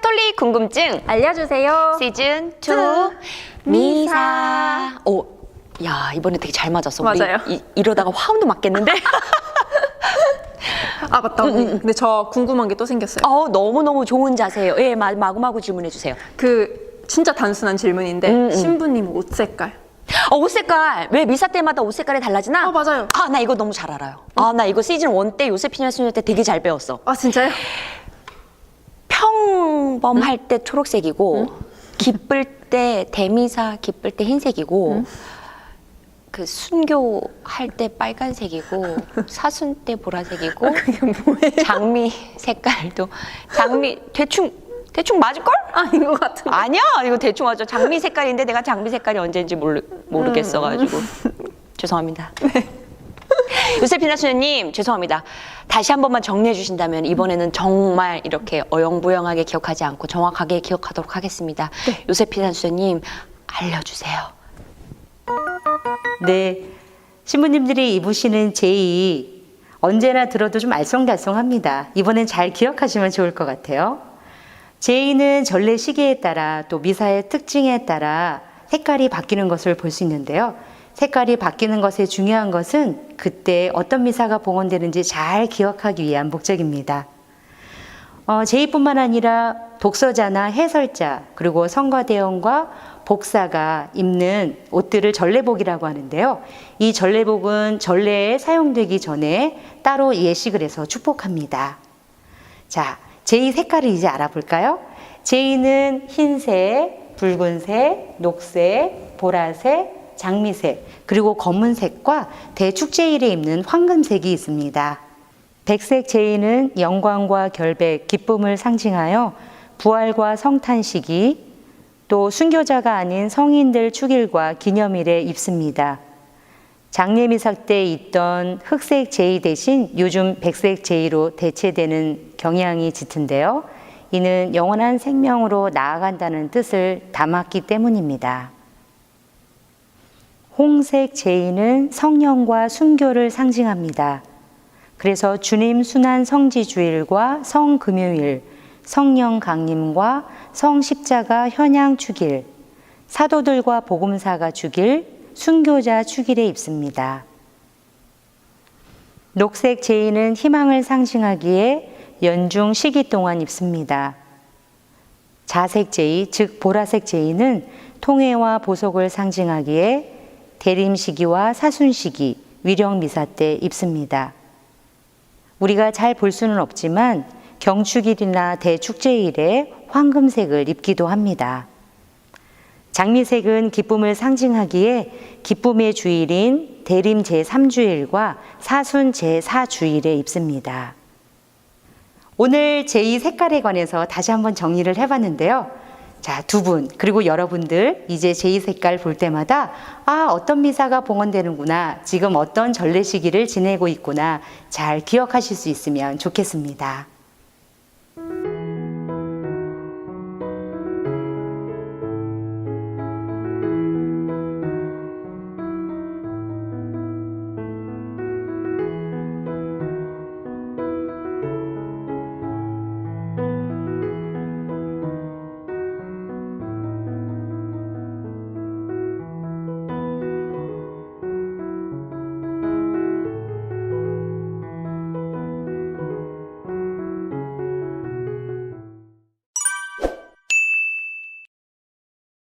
카톨릭 궁금증 알려주세요. 시즌 2 투. 미사. 오, 야 이번에 되게 잘 맞았어. 우리 맞아요. 이, 이러다가 화음도 맞겠는데? 아 맞다 언니. 근데 저 궁금한 게 또 생겼어요. 어 너무 너무 좋은 자세예요. 예, 마, 마구마구 질문해 주세요. 그 진짜 단순한 질문인데 음, 음. 신부님 옷 색깔. 어, 옷 색깔 왜 미사 때마다 옷 색깔이 달라지나? 아 맞아요. 아, 나 이거 너무 잘 알아요. 아, 나 이거 시즌 1 때 요세피냐 수녀 때 되게 잘 배웠어. 아 진짜요? 평범할 때 초록색이고 기쁠 때 대미사 기쁠 때 흰색이고 그 순교 할 때 빨간색이고 사순 때 보라색이고 그게 뭐예요? 장미 색깔도 장미 대충 대충 맞을 걸? 아닌 것 같은데. 아니야 이거 대충 맞아 장미 색깔인데 내가 장미 색깔이 언제인지 모르 모르겠어 가지고 죄송합니다. 요세피나 수녀님 죄송합니다. 다시 한 번만 정리해 주신다면 이번에는 정말 이렇게 어영부영하게 기억하지 않고 정확하게 기억하도록 하겠습니다. 요세피나 수녀님 알려주세요. 네. 신부님들이 입으시는 제의 언제나 들어도 좀 알쏭달쏭합니다. 이번엔 잘 기억하시면 좋을 것 같아요. 제의는 전례 시기에 따라 또 미사의 특징에 따라 색깔이 바뀌는 것을 볼 수 있는데요. 색깔이 바뀌는 것의 중요한 것은 그때 어떤 미사가 봉헌되는지 잘 기억하기 위한 목적입니다. 어, 제의뿐만 아니라 독서자나 해설자 그리고 성가대원과 복사가 입는 옷들을 전례복이라고 하는데요. 이 전례복은 전례에 사용되기 전에 따로 예식을 해서 축복합니다. 자, 제의 색깔을 이제 알아볼까요? 제의는 흰색, 붉은색, 녹색, 보라색, 장미색, 그리고 검은색과 대축제일에 입는 황금색이 있습니다. 백색 제의는 영광과 결백, 기쁨을 상징하여 부활과 성탄 시기, 또 순교자가 아닌 성인들 축일과 기념일에 입습니다. 장례미사 때 있던 흑색 제의 대신 요즘 백색 제의로 대체되는 경향이 짙은데요. 이는 영원한 생명으로 나아간다는 뜻을 담았기 때문입니다. 홍색 제의는 성령과 순교를 상징합니다. 그래서 주님 순환 성지 주일과 성금요일, 성령 강림과 성십자가 현양 축일, 사도들과 복음사가 축일, 순교자 축일에 입습니다. 녹색 제의는 희망을 상징하기에 연중 시기 동안 입습니다. 자색 제의, 즉 보라색 제의는 통회와 보속을 상징하기에 대림 시기와 사순 시기, 위령 미사 때 입습니다. 우리가 잘 볼 수는 없지만 경축일이나 대축제일에 황금색을 입기도 합니다. 장미색은 기쁨을 상징하기에 기쁨의 주일인 대림 제3주일과 사순 제4주일에 입습니다. 오늘 제2 색깔에 관해서 다시 한번 정리를 해봤는데요. 자, 두 분, 그리고 여러분들, 이제 제2 색깔 볼 때마다, 아, 어떤 미사가 봉헌되는구나, 지금 어떤 전례 시기를 지내고 있구나, 잘 기억하실 수 있으면 좋겠습니다.